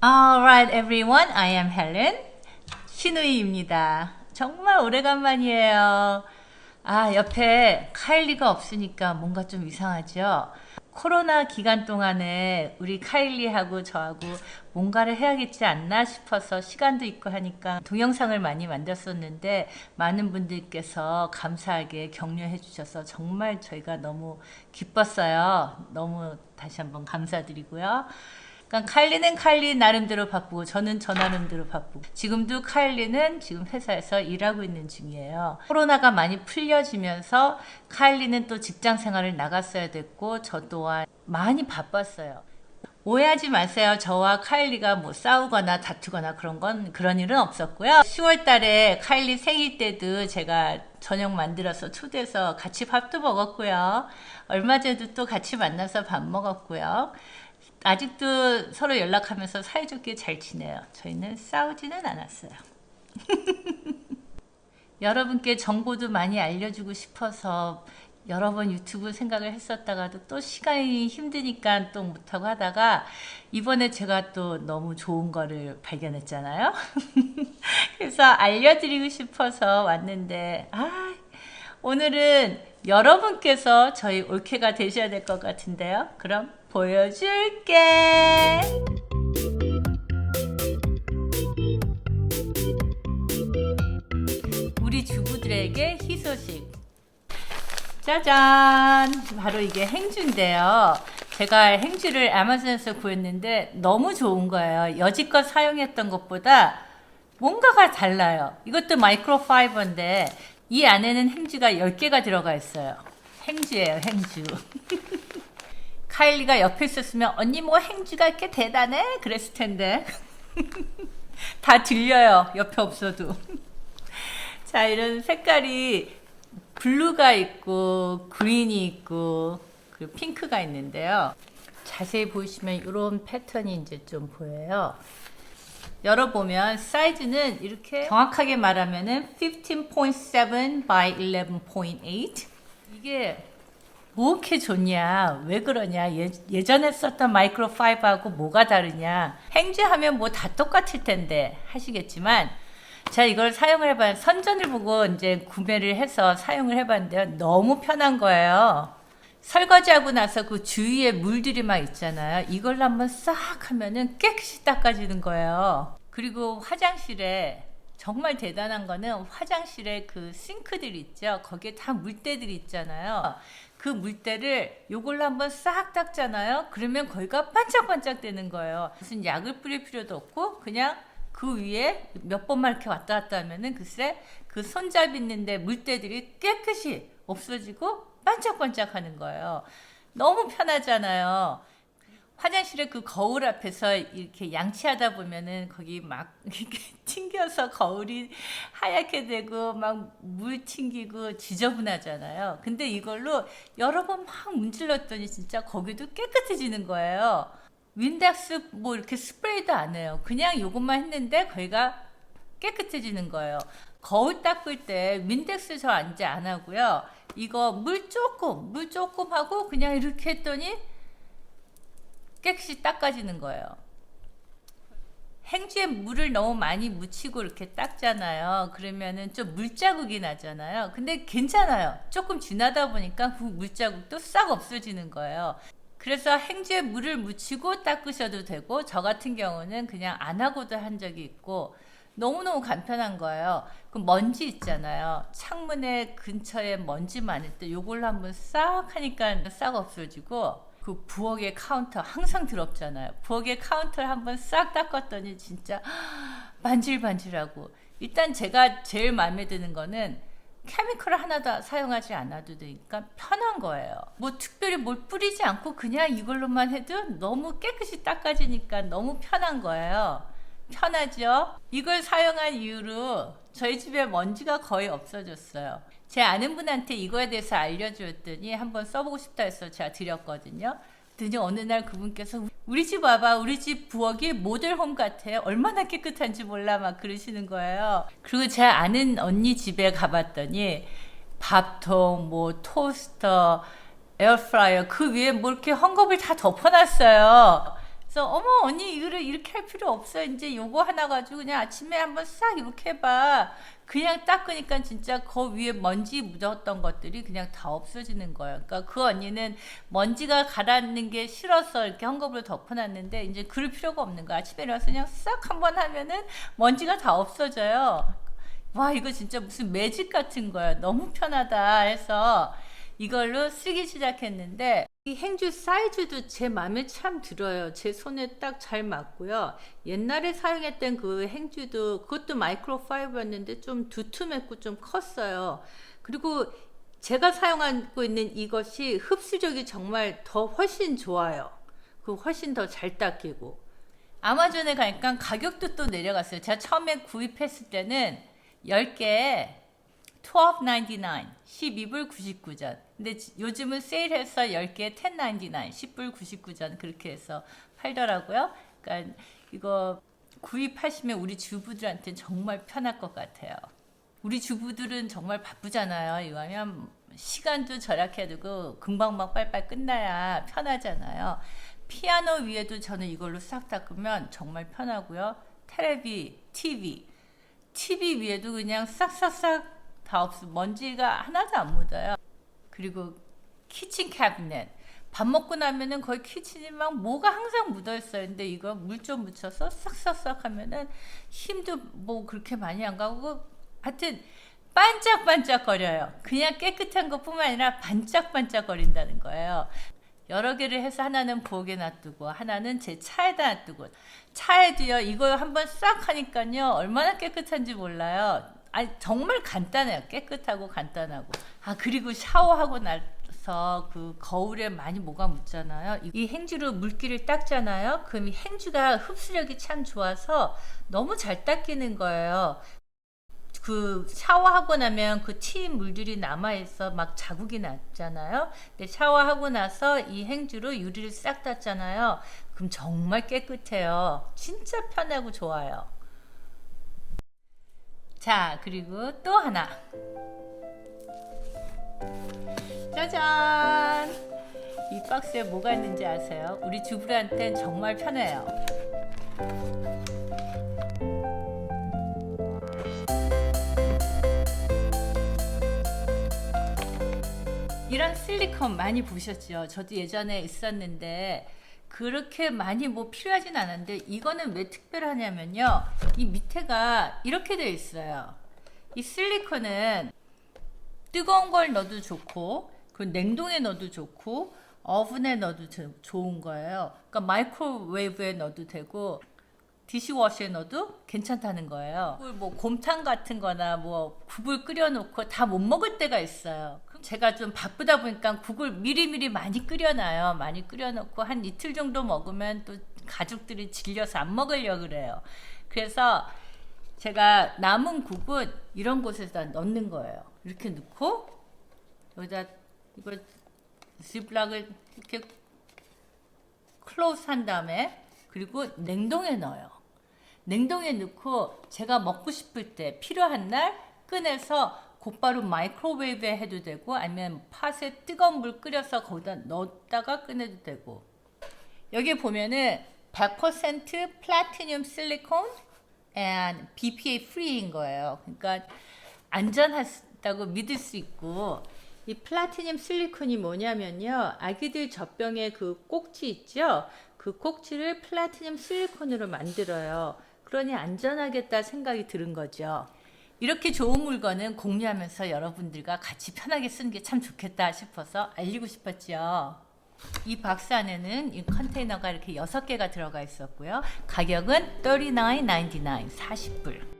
Alright everyone, I am Helen. 신우이입니다. 정말 오래간만이에요. 아, 옆에 카일리가 없으니까 뭔가 좀 이상하죠? 코로나 기간 동안에 우리 카일리하고 저하고 뭔가를 해야겠지 않나 싶어서 시간도 있고 하니까 동영상을 많이 만들었었는데 많은 분들께서 감사하게 격려해 주셔서 정말 저희가 너무 기뻤어요. 너무 다시 한번 감사드리고요. 그러니까 카일리는 카일리 나름대로 바쁘고 저는 저 나름대로 바쁘고 지금도 카일리는 지금 회사에서 일하고 있는 중이에요. 코로나가 많이 풀려지면서 카일리는 또 직장 생활을 나갔어야 됐고 저 또한 많이 바빴어요. 오해하지 마세요. 저와 카일리가 뭐 싸우거나 다투거나 그런 건 그런 일은 없었고요. 10월 달에 카일리 생일 때도 제가 저녁 만들어서 초대해서 같이 밥도 먹었고요. 얼마 전에도 또 같이 만나서 밥 먹었고요. 아직도 서로 연락하면서 사이좋게 잘 지내요. 저희는 싸우지는 않았어요. 여러분께 정보도 많이 알려주고 싶어서 여러 번 유튜브 생각을 했었다가도 또 시간이 힘드니까 또 못하고 하다가 이번에 제가 또 너무 좋은 거를 발견했잖아요. 그래서 알려드리고 싶어서 왔는데, 아, 오늘은 여러분께서 저희 올케가 되셔야 될 것 같은데요. 그럼 보여줄게. 우리 주부들에게 희소식. 짜잔! 바로 이게 행주인데요. 제가 행주를 아마존에서 구했는데 너무 좋은 거예요. 여지껏 사용했던 것보다 뭔가가 달라요. 이것도 마이크로 파이버인데 이 안에는 행주가 10개가 들어가 있어요. 행주예요, 행주. 카일리가 옆에 있었으면 언니 뭐 행주가 이렇게 대단해? 그랬을 텐데. 다 들려요. 옆에 없어도. 자, 이런 색깔이 블루가 있고 그린이 있고 그리고 핑크가 있는데요. 자세히 보시면 이런 패턴이 이제 좀 보여요. 열어보면 사이즈는 이렇게 정확하게 말하면은 15.7 by 11.8 이게 뭐 이렇게 좋냐? 왜 그러냐? 예, 예전에 썼던 마이크로 파이버하고 뭐가 다르냐? 행주하면 뭐 다 똑같을 텐데 하시겠지만 제가 이걸 사용을 해봤 선전을 보고 이제 구매를 해서 사용을 해봤는데요. 너무 편한 거예요. 설거지하고 나서 그 주위에 물들이 막 있잖아요. 이걸로 한번 싹 하면은 깨끗이 닦아지는 거예요. 그리고 화장실에 정말 대단한 거는 화장실에 그 싱크들 있죠. 거기에 다 물때들이 있잖아요. 그 물때를 요걸로 한번 싹 닦잖아요. 그러면 거기가 반짝반짝 되는 거예요. 무슨 약을 뿌릴 필요도 없고 그냥 그 위에 몇 번만 이렇게 왔다 갔다 하면은 글쎄 그 손잡이 있는데 물때들이 깨끗이 없어지고 반짝반짝 하는 거예요. 너무 편하잖아요. 화장실에 그 거울 앞에서 이렇게 양치하다 보면은 거기 막 이렇게 튕겨서 거울이 하얗게 되고 막 물 튕기고 지저분하잖아요. 근데 이걸로 여러 번 막 문질렀더니 진짜 거기도 깨끗해지는 거예요. 윈덱스 뭐 이렇게 스프레이도 안 해요. 그냥 이것만 했는데 거기가 깨끗해지는 거예요. 거울 닦을 때 윈덱스 저 이제 안 하고요. 이거 물 조금, 물 조금 하고 그냥 이렇게 했더니 깨끗이 닦아지는 거예요. 행주에 물을 너무 많이 묻히고 이렇게 닦잖아요. 그러면은 좀 물자국이 나잖아요. 근데 괜찮아요. 조금 지나다 보니까 그 물자국도 싹 없어지는 거예요. 그래서 행주에 물을 묻히고 닦으셔도 되고 저 같은 경우는 그냥 안 하고도 한 적이 있고 너무너무 간편한 거예요. 그 먼지 있잖아요. 창문에 근처에 먼지 많을 때 요걸로 한번 싹 하니까 싹 없어지고 그 부엌의 카운터 항상 더럽잖아요. 부엌의 카운터를 한번 싹 닦았더니 진짜 반질반질하고 일단 제가 제일 마음에 드는 거는 케미컬을 하나도 사용하지 않아도 되니까 편한 거예요. 뭐 특별히 뭘 뿌리지 않고 그냥 이걸로만 해도 너무 깨끗이 닦아지니까 너무 편한 거예요. 편하죠? 이걸 사용한 이후로 저희 집에 먼지가 거의 없어졌어요. 제 아는 분한테 이거에 대해서 알려주었더니 한번 써보고 싶다 해서 제가 드렸거든요. 그랬더니 어느 날 그분께서 우리 집 와봐. 우리 집 부엌이 모델홈 같아 얼마나 깨끗한지 몰라. 막 그러시는 거예요. 그리고 제 아는 언니 집에 가봤더니 밥통 뭐 토스터 에어프라이어 그 위에 뭐 이렇게 헝겊을 다 덮어놨어요 그래서 어머 언니 이거를 이렇게 할 필요 없어 이제 요거 하나 가지고 그냥 아침에 한번 싹 이렇게 해봐. 그냥 닦으니까 진짜 그 위에 먼지 묻었던 것들이 그냥 다 없어지는 거예요. 그러니까 그 언니는 먼지가 가라앉는 게 싫어서 이렇게 헝겊으로 덮어놨는데 이제 그럴 필요가 없는 거야 아침에 일어나서 그냥 싹 한번 하면은 먼지가 다 없어져요. 와 이거 진짜 무슨 매직 같은 거야 너무 편하다 해서 이걸로 쓰기 시작했는데 이 행주 사이즈도 제 마음에 참 들어요. 제 손에 딱 잘 맞고요. 옛날에 사용했던 그 행주도 그것도 마이크로 파이버였는데 좀 두툼했고 좀 컸어요. 그리고 제가 사용하고 있는 이것이 흡수력이 정말 더 훨씬 좋아요. 그 훨씬 더 잘 닦이고. 아마존에 가니까 가격도 또 내려갔어요. 제가 처음에 구입했을 때는 10개에 12.99 12불 99전. 근데 지- 요즘은 세일해서 10개에 10.99 10불 99전 그렇게 해서 팔더라고요. 그러니까 이거 구입하시면 우리 주부들한테 정말 편할 것 같아요. 우리 주부들은 정말 바쁘잖아요. 이거 하면 시간도 절약해두고 금방 막 빨빨 끝나야 편하잖아요. 피아노 위에도 저는 이걸로 싹 닦으면 정말 편하고요. 테레비, TV TV 위에도 그냥 싹싹싹 다 없어 먼지가 하나도 안 묻어요. 그리고 키친 캐비넷 밥 먹고 나면은 거의 키친이 막 뭐가 항상 묻어 있어요. 근데 이거 물 좀 묻혀서 싹싹싹 하면은 힘도 뭐 그렇게 많이 안 가고 하여튼 반짝반짝거려요. 그냥 깨끗한 것뿐만 아니라 반짝반짝거린다는 거예요. 여러 개를 해서 하나는 부엌에 놔두고 하나는 제 차에다 놔두고 차에도요 이거 한번 싹 하니까요 얼마나 깨끗한지 몰라요 아니 정말 간단해요 깨끗하고 간단하고 아 그리고 샤워하고 나서 그 거울에 많이 뭐가 묻잖아요 이- 이 행주로 물기를 닦잖아요 그럼 이 행주가 흡수력이 참 좋아서 너무 잘 닦이는 거예요 그 샤워하고 나면 그티 물들이 남아 있어 막 자국이 났잖아요. 근데 샤워하고 나서 이 행주로 유리를 싹 닦잖아요. 그럼 정말 깨끗해요. 진짜 편하고 좋아요. 자, 그리고 또 하나. 짜잔! 이 박스에 뭐가 있는지 아세요? 우리 주부한테는 정말 편해요. 이런 실리콘 많이 보셨죠? 저도 예전에 있었는데 그렇게 많이 뭐 필요하진 않은데 이거는 왜 특별하냐면요. 이 밑에가 이렇게 되어 있어요. 이 실리콘은 뜨거운 걸 넣어도 좋고 그 냉동에 넣어도 좋고 오븐에 넣어도 저- 좋은 거예요. 그러니까 마이크로웨이브에 넣어도 되고 디시워시에 넣어도 괜찮다는 거예요. 뭐 곰탕 같은 거나 뭐 국을 끓여 놓고 다 못 먹을 때가 있어요. 그럼 제가 좀 바쁘다 보니까 국을 미리미리 많이 끓여 놔요. 많이 끓여 놓고 한 이틀 정도 먹으면 또 가족들이 질려서 안 먹으려 그래요. 그래서 제가 남은 국은 이런 곳에다 넣는 거예요. 이렇게 넣고 여기다 이걸 지블락을 이렇게 클로즈 한 다음에 그리고 냉동에 넣어요. 냉동에 넣고 제가 먹고 싶을 때 필요한 날 꺼내서 곧바로 마이크로웨이브에 해도 되고 아니면 팥에 뜨거운 물 끓여서 거기다 넣었다가 꺼내도 되고 여기 보면은 100% 플라티늄 실리콘 and BPA free인 거예요. 그러니까 안전하다고 믿을 수 있고 이 플라티늄 실리콘이 뭐냐면요. 아기들 젖병에 그 꼭지 있죠? 그 꼭지를 플라티늄 실리콘으로 만들어요. 그러니 안전하겠다 생각이 드는 거죠. 이렇게 좋은 물건은 공유하면서 여러분들과 같이 편하게 쓰는 게 참 좋겠다 싶어서 알리고 싶었죠. 이 박스 안에는 이 컨테이너가 이렇게 6개가 들어가 있었고요. 가격은 $39.99, 40불.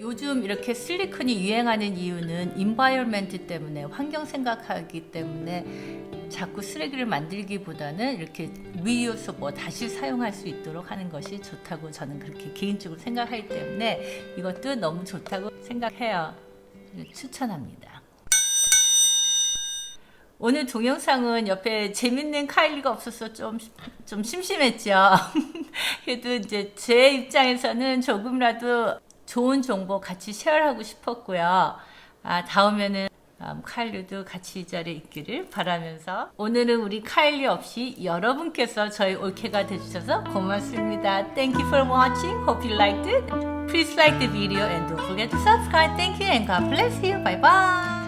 요즘 이렇게 실리콘이 유행하는 이유는 인바이어먼트 때문에 환경 생각하기 때문에 자꾸 쓰레기를 만들기보다는 이렇게 리유스 뭐 다시 사용할 수 있도록 하는 것이 좋다고 저는 그렇게 개인적으로 생각하기 때문에 이것도 너무 좋다고 생각해요. 추천합니다. 오늘 동영상은 옆에 재밌는 카일리가 없어서 좀, 좀 심심했죠. 그래도 이제 제 입장에서는 조금이라도 좋은 정보 같이 쉐어하고 싶었고요. 아, 다음에는 음, 카일리도 같이 이 자리에 있기를 바라면서 오늘은 우리 카일리 없이 여러분께서 저희 올케가 되주셔서 고맙습니다. Thank you for watching. Hope you liked it. Please like the video and don't forget to subscribe. Thank you and God bless you. Bye bye.